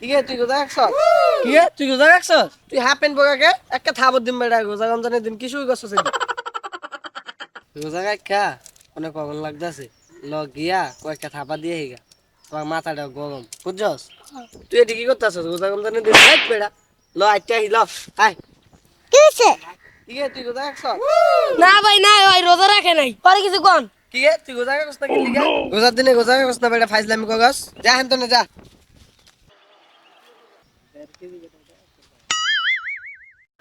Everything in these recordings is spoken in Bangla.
কি গে তুই গোজা একছ কি তুই গোজা একছ তুই হাফ প্যান্ট বগাকে একটা থাবত দিম বেটা গোজা রমজানের দিন কিছুই করছ গোজা কা অনেক লাগতাছে। ল গিয়া কয়েকটা থাপা দিয়ে হিগা তোমার মাথাটা গরম বুঝছস? তুই এটি কি করতেছস গোজা রমজানের দিন বেটা ল আইটা ল আয়। কি কি গে তুই গোজা একছ না ভাই না ভাই রোজা রাখে নাই। পরে কিছু কোন? কি তুই গোজা না কি লিগা গোজার দিনে গোজা করছ না বেটা ফাইজলামি কগস যা হেন তো না যা।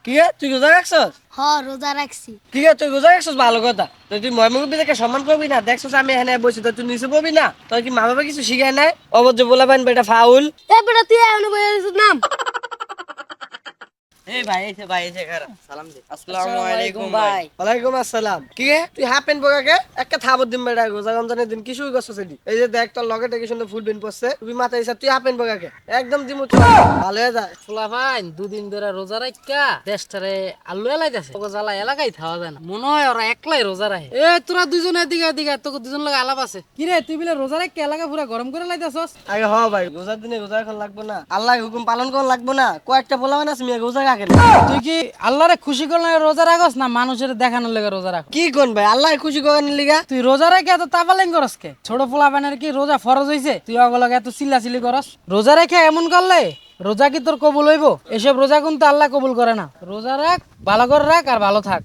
কি তুই গোজা রাখছস? হ রোজা রাখছি। কি গে তুই গোজা রাখছস? ভালো কথা। তুই তুই ময় মুরব্বী দেখে সম্মান করবি না? দেখছস আমি এখানে বসে তো তুই নিচে পড়বি না? তোর কি মা বাবা কিছু শিখায় নাই? অবজ্জ বলা পাইন বেটা ফাউল। এ বেটা তুই বলে নাম। এই ভাই এসে ভাই এসে খারাপ। সালাম দে। আসসালামু আলাইকুম ভাই। ওয়ালাইকুম আসসালাম। কি গে তুই হাফ প্যান্ট বগাকে একটা থাবত দিম বেটা গোজা রমজানের দিন। কিছুই করছস এদি এই যে দেখ তোর লগে দেখে সুন্দর ফুল বিন পড়ছে। তুই মাথায় হিসাব তুই হাফ প্যান্ট বগাকে একদম দিমু ভালো হয়ে যা। ফুলা ভাই দুদিন ধরে রোজা রাখা দেশটারে আলু তোকে জ্বালা এলাকায় খাওয়া যায় না। মনে হয় ওরা একলাই রোজা রাখে। এ তোরা দুজনে এদিকে এদিকে তোকে দুজন লাগে আলাপ আছে। কি রে তুই বলে রোজা রাখা এলাকা পুরা গরম করে লাইতেছস? আগে হ ভাই রোজার দিনে রোজা এখন লাগবো না। আল্লাহ হুকুম পালন করা লাগবো না। কয়েকটা বলা মানে আছে মিয়া রোজা রাখেন তুই কি আল্লাহরে খুশি করলে রোজা রাখস না মানুষের দেখানোর লেগে রোজা রাখ কি কোন ভাই? আল্লাহ খুশি করেন লিগা? তুই রোজা রেখে এত তাপালেন করস কে? ছোট পোলা বানের কি রোজা ফরজ হইছে? তুই অগলকে এত চিল্লাচিল্লি করস? রোজা রেখে এমন করলে রোজা কি তোর কবুল হইব? এসব রোজা কিন্তু আল্লাহ কবুল করে না। রোজা রাখ ভালো করে রাখ আর ভালো থাক।